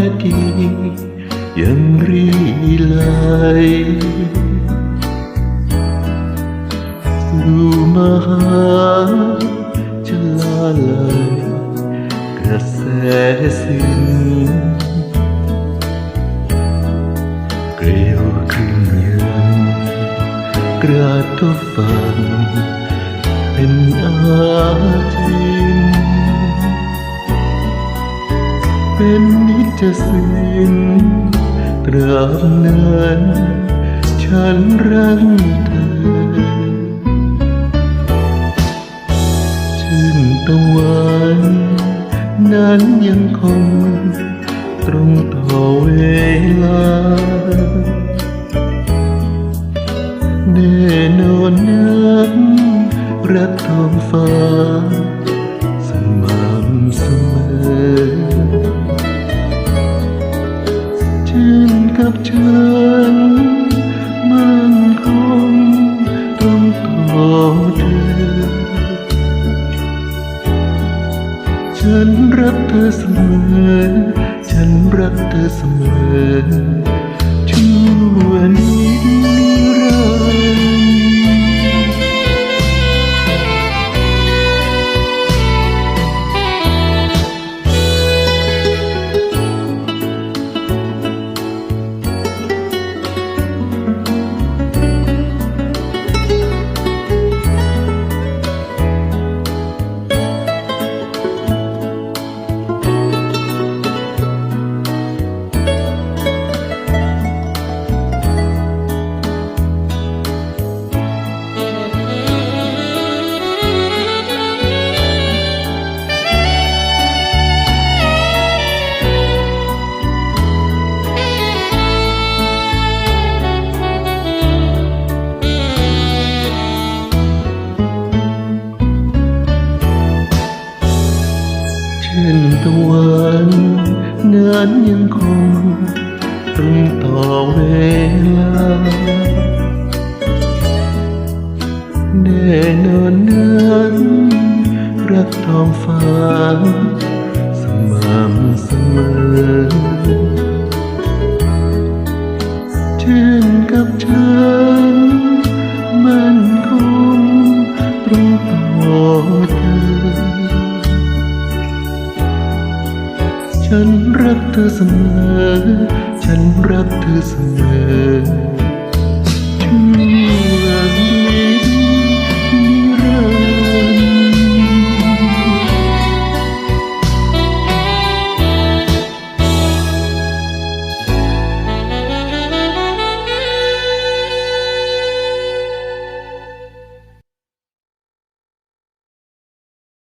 นาที ยังรีไหลสู่มาหาจะลาไหลกระแสสิ้นเกลียวครึ่งยันกระทบฟันเป็นอาจิน เป็นนิจสินตราบนั้นฉันรักเธอชื่นตะวันนั้นยังคงตรงต่อเวลาแน่นอนนั้นรักทองฟ้า ฉันมันคงตรงต่อเธอ ฉันรักเธอเสมอ ฉันรักเธอเสมอ นตะวันนั้นยังคงตรงต่อเวลาแน่นอนนั้นรักทองฟ้า สม่ำเสมอ เช่นกับฉันมันคงตรงต่อเธอ ฉันรักเธอเสมอ ฉันรักเธอเสมอ